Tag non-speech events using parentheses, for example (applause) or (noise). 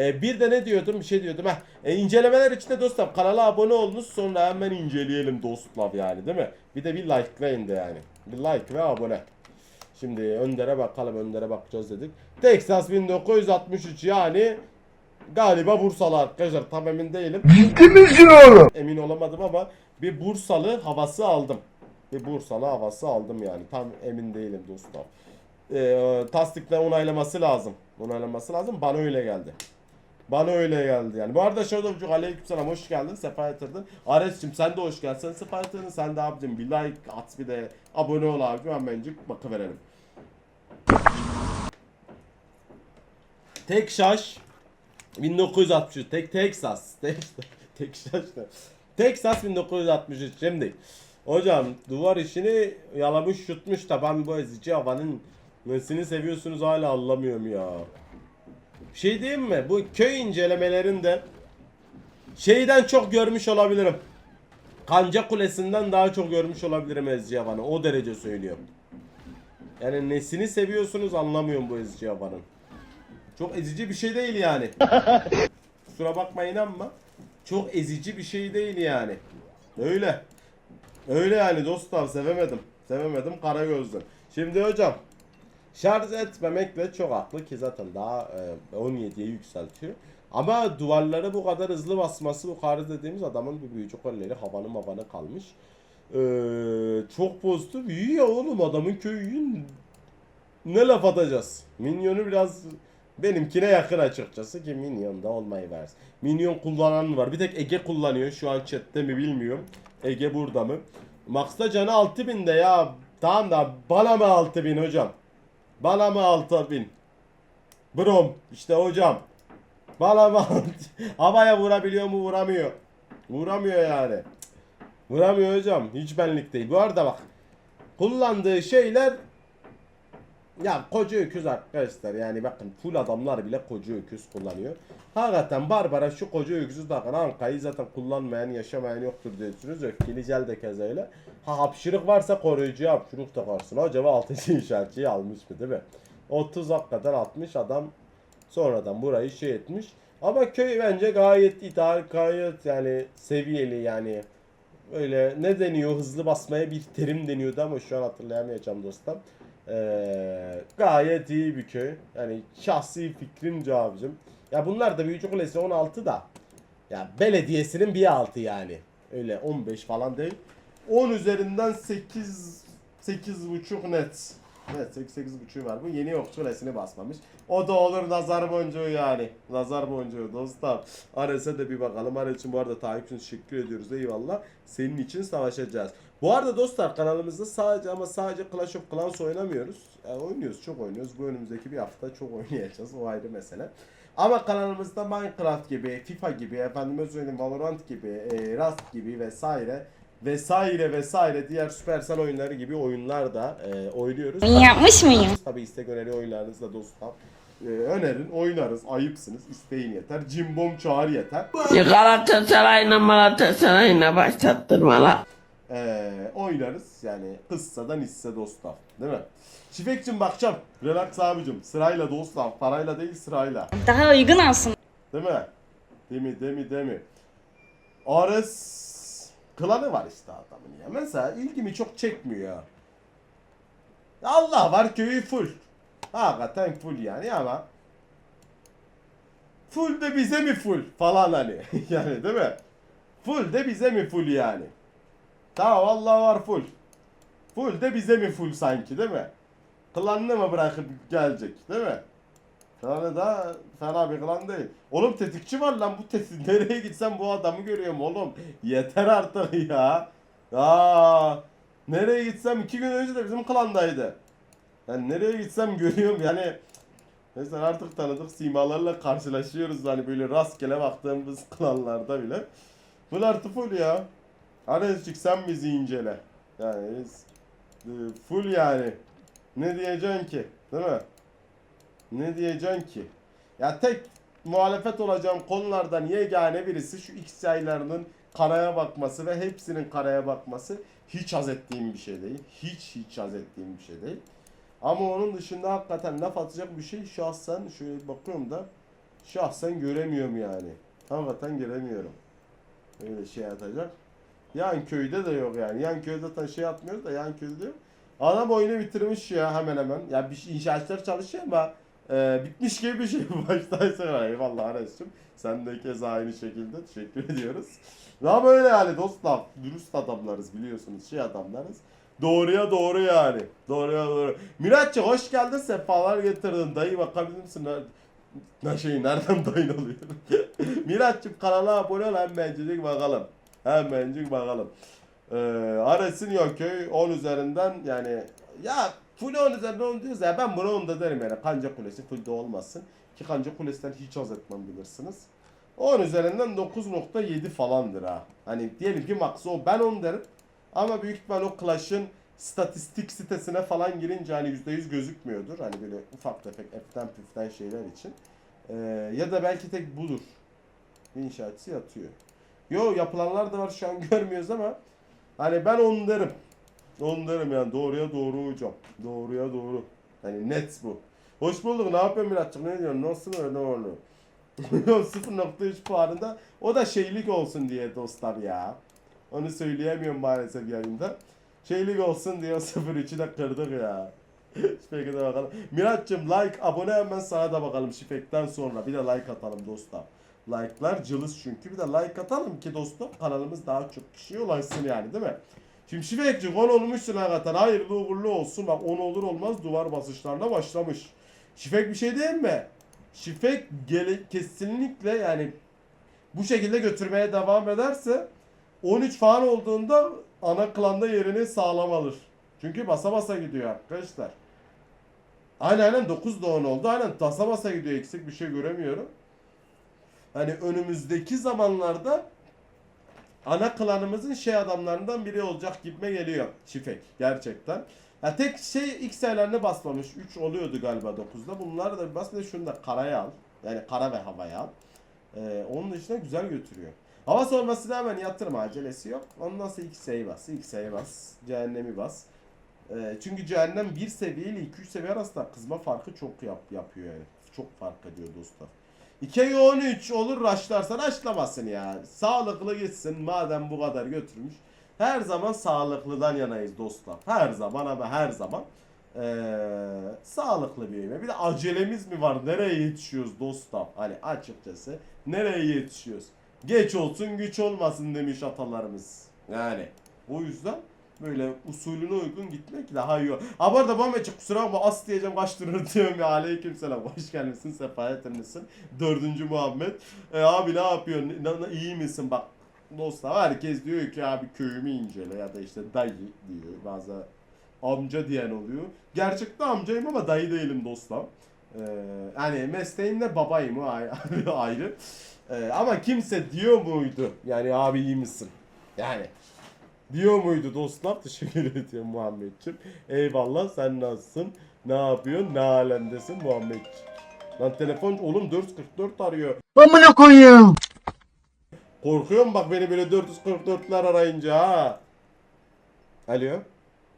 E, bir de ne diyordum bir şey diyordum. Heh, e, incelemeler için de dostlar kanala abone olunuz sonra hemen inceleyelim dostlar yani değil mi? Bir de bir likelayın da yani. Bir like ve abone. Şimdi Önder'e bakalım Önder'e bakacağız dedik. Texas 1963 yani galiba Bursalı arkadaşlar tam emin değilim. Ciddi misin oğlum? Emin olamadım ama bir Bursalı havası aldım. Bir Bursalı havası aldım yani tam emin değilim dostlar. Ee, tasdikle onaylaması lazım. Onaylaması lazım bana öyle geldi. Bana öyle geldi yani. Bu arada Shadowcuk aleykümselam hoş geldin. Sefa yatırdın. Ares'cim sen de hoş geldin. Sefa yatırdın. Sen de abicim bir like at bir de abone ol abicim. Hemencik bakıverelim. Tek şaş 1963 tek Texas. Tek, Texas. ne? Texas 1963 şimdi. Hocam duvar işini yalamış yutmuş da ben bu ezici havanın nesini seviyorsunuz hala anlamıyorum ya. Şey diyeyim mi? Bu köy incelemelerinde şeyden çok görmüş olabilirim. Kanca Kulesi'nden daha çok görmüş olabilirim Ezci Havan'ı. O derece söylüyorum. Yani nesini seviyorsunuz anlamıyorum bu Ezci Havan'ın. Çok ezici bir şey değil yani. (laughs) Kusura bakmayın ama çok ezici bir şey değil yani. Öyle. Öyle yani dostlar sevemedim. Sevemedim kara gözlü. Şimdi hocam şarj etmemekle çok haklı ki zaten daha e, 17'ye yükseltiyor. Ama duvarları bu kadar hızlı basması bu karı dediğimiz adamın bir büyücü kolleri havanı mavanı kalmış. Ee, çok pozitif. İyi ya oğlum adamın köyün ne laf atacağız? Minyonu biraz benimkine yakın açıkçası ki Minyon da olmayı versin. Minyon kullanan var. Bir tek Ege kullanıyor. Şu an chatte mi bilmiyorum. Ege burada mı? Max'ta canı 6000'de ya. Tamam da bana mı 6000 hocam? Bana mı 6000? Brom işte hocam. Bana mı Havaya (laughs) vurabiliyor mu vuramıyor. Vuramıyor yani. Vuramıyor hocam. Hiç benlik değil. Bu arada bak. Kullandığı şeyler ya koca öküz arkadaşlar yani bakın full adamlar bile koca öküz kullanıyor. Hakikaten Barbara şu koca öküzü takın Anka'yı zaten kullanmayan yaşamayan yoktur diyorsunuz. Öfkeli cel de keza öyle. Ha hapşırık varsa koruyucuya hapşırık takarsın. Acaba 6. (laughs) işaretçiyi almış mı değil mi? 30 hakikaten 60 adam sonradan burayı şey etmiş. Ama köy bence gayet ideal gayet yani seviyeli yani öyle ne deniyor hızlı basmaya bir terim deniyordu ama şu an hatırlayamayacağım dostum. Ee, gayet iyi bir köy. Yani şahsi fikrimce abicim. Ya bunlar da Büyücü Kulesi 16 da. Ya belediyesinin bir altı yani. Öyle 15 falan değil. 10 üzerinden 8 8.5 net. Evet 8 8.5 var. Bu yeni okçu kulesini basmamış. O da olur nazar boncuğu yani. Nazar boncuğu dostlar. Ares'e de bir bakalım. Ares için bu arada takip için teşekkür ediyoruz. Eyvallah. Senin için savaşacağız. Bu arada dostlar kanalımızda sadece ama sadece Clash of Clans oynamıyoruz. Yani oynuyoruz, çok oynuyoruz. Bu önümüzdeki bir hafta çok (laughs) oynayacağız. O ayrı mesele. Ama kanalımızda Minecraft gibi, FIFA gibi, efendime söyleyeyim Valorant gibi, e, Rust gibi vesaire vesaire vesaire diğer Supercell oyunları gibi oyunlar da e, oynuyoruz. Yapmış mıyım? Tabi istek öneri oyunlarınızla dostlar. E, önerin, oynarız. Ayıpsınız. İsteyin yeter. Cimbom çağır yeter. Galatasaray'la Galatasaray'la başlattırma la. Ee, oynarız. Yani kıssadan hisse dostlar. Değil mi? Şifekçim bakacağım. Relax abicim. Sırayla dostlar. Parayla değil sırayla. Daha uygun olsun. Değil mi? Değil mi? Değil mi? Değil mi? Ares klanı var işte adamın ya. Mesela ilgimi çok çekmiyor. Allah var köyü full. Hakikaten full yani ama full de bize mi full falan hani. (laughs) yani değil mi? Full de bize mi full yani? Tamam Allah var full. Full de bize mi full sanki değil mi? Klanını mı bırakıp gelecek değil mi? Klanı da fena bir klan değil. Oğlum tetikçi var lan bu tetik. (laughs) Nereye gitsem bu adamı görüyorum oğlum. Yeter artık ya. Aa, nereye gitsem iki gün önce de bizim klandaydı. Yani nereye gitsem görüyorum yani. Mesela artık tanıdık simalarla karşılaşıyoruz hani böyle rastgele baktığımız klanlarda bile. Full artı full ya. Arescik sen bizi incele. Yani e, full yani. Ne diyeceksin ki? Değil mi? Ne diyeceksin ki? Ya tek muhalefet olacağım konulardan yegane birisi şu X yaylarının karaya bakması ve hepsinin karaya bakması hiç haz ettiğim bir şey değil. Hiç hiç haz ettiğim bir şey değil. Ama onun dışında hakikaten laf atacak bir şey şahsen şöyle bakıyorum da şahsen göremiyorum yani. Hakikaten göremiyorum. Öyle şey atacak. Yan köyde de yok yani. Yan köyde zaten şey atmıyoruz da yan köyde de yok. Adam oyunu bitirmiş ya hemen hemen. Ya bir şey, inşaatçılar çalışıyor ama e, bitmiş gibi bir şey (laughs) sonra. Eyvallah Ares'cim. Sen de keza aynı şekilde teşekkür ediyoruz. Ama böyle yani dostlar. Dürüst adamlarız biliyorsunuz. Şey adamlarız. Doğruya doğru yani. Doğruya doğru. Miraççı hoş geldin. Sefalar getirdin. Dayı bakabilir misin? Ne, şey nereden (laughs) dayın oluyor? (laughs) Miraç'cım kanala abone ol hemencik bakalım. Hemencik bakalım. Ee, Ares'in Yoköy 10 üzerinden yani ya full 10 üzerinden 10 diyoruz ya ben buna 10 da derim yani kanca kulesi full de olmasın. Ki kanca kulesinden hiç haz etmem bilirsiniz. 10 üzerinden 9.7 falandır ha. Hani diyelim ki max o ben 10 derim. Ama büyük ihtimal o Clash'ın statistik sitesine falan girince hani %100 gözükmüyordur. Hani böyle ufak tefek F'ten püften şeyler için. Ee, ya da belki tek budur. İnşaatçı yatıyor. Yo yapılanlar da var şu an (laughs) görmüyoruz ama hani ben onu derim. Onu derim yani doğruya doğru hocam. Doğruya doğru. Hani net bu. Hoş bulduk. Ne yapıyorsun Mirat'cığım? Ne diyorsun? Nasılsın öyle oğlum? 0.3 (laughs) puanında o da şeylik olsun diye dostlar ya. Onu söyleyemiyorum maalesef yayında. Şeylik olsun diye 0.3'ü de kırdık ya. (laughs) Şifek'e de bakalım. Mirat'cığım like, abone hemen sana da bakalım Şifek'ten sonra. Bir de like atalım dostlar. Like'lar cılız çünkü. Bir de like atalım ki dostum kanalımız daha çok kişiye ulaşsın yani değil mi? Şimdi Şifek'cik 10 olmuşsun hakikaten. Hayırlı uğurlu olsun. Bak 10 olur olmaz duvar basışlarına başlamış. Şifek bir şey değil mi? Şifek gele, kesinlikle yani bu şekilde götürmeye devam ederse 13 falan olduğunda ana klanda yerini sağlam alır. Çünkü basa basa gidiyor arkadaşlar. Aynen aynen 9 da 10 oldu. Aynen basa basa gidiyor. Eksik bir şey göremiyorum. Hani önümüzdeki zamanlarda ana klanımızın şey adamlarından biri olacak gibime geliyor Şifek gerçekten. Ha tek şey aylarını basmamış. 3 oluyordu galiba 9'da. Bunlar da bas bir de şunu da karaya al. Yani kara ve havaya al. Ee, onun dışında güzel götürüyor. Hava sormasına hemen yatırma acelesi yok. Ondan sonra sayı bas. sayı bas. Cehennemi bas. Ee, çünkü cehennem bir seviye ile 2-3 seviye arasında kızma farkı çok yap, yapıyor yani. Çok fark ediyor dostlar. 2'ye 13 olur raşlarsa raşlamasın ya. Sağlıklı gitsin madem bu kadar götürmüş. Her zaman sağlıklıdan yanayız dostlar. Her zaman ama her zaman. Ee, sağlıklı bir yemeğe. Bir de acelemiz mi var? Nereye yetişiyoruz dostlar? Hani açıkçası nereye yetişiyoruz? Geç olsun güç olmasın demiş atalarımız. Yani o yüzden böyle usulüne uygun gitmek daha iyi. Ha bu arada Muhammedciğim kusura bakma as diyeceğim kaç durur diyorum ya aleyküm selam. Hoş gelmişsin sefa getirmişsin. Dördüncü Muhammed. E, abi ne yapıyorsun? Ne, iyi misin? Bak dostlar herkes diyor ki abi köyümü incele ya da işte dayı diyor. Bazı amca diyen oluyor. Gerçekten amcayım ama dayı değilim dostlar. Ee, hani mesleğimde babayım o (laughs) ayrı. Ee, ama kimse diyor muydu? Yani abi iyi misin? Yani diyor muydu dostlar? (laughs) Teşekkür ediyorum Muhammedciğim. Eyvallah sen nasılsın? Ne yapıyorsun? Ne alemdesin Muhammedciğim? Lan telefon oğlum 444 arıyor. Amına koyayım. Korkuyorum bak beni böyle 444'ler arayınca ha. Alo.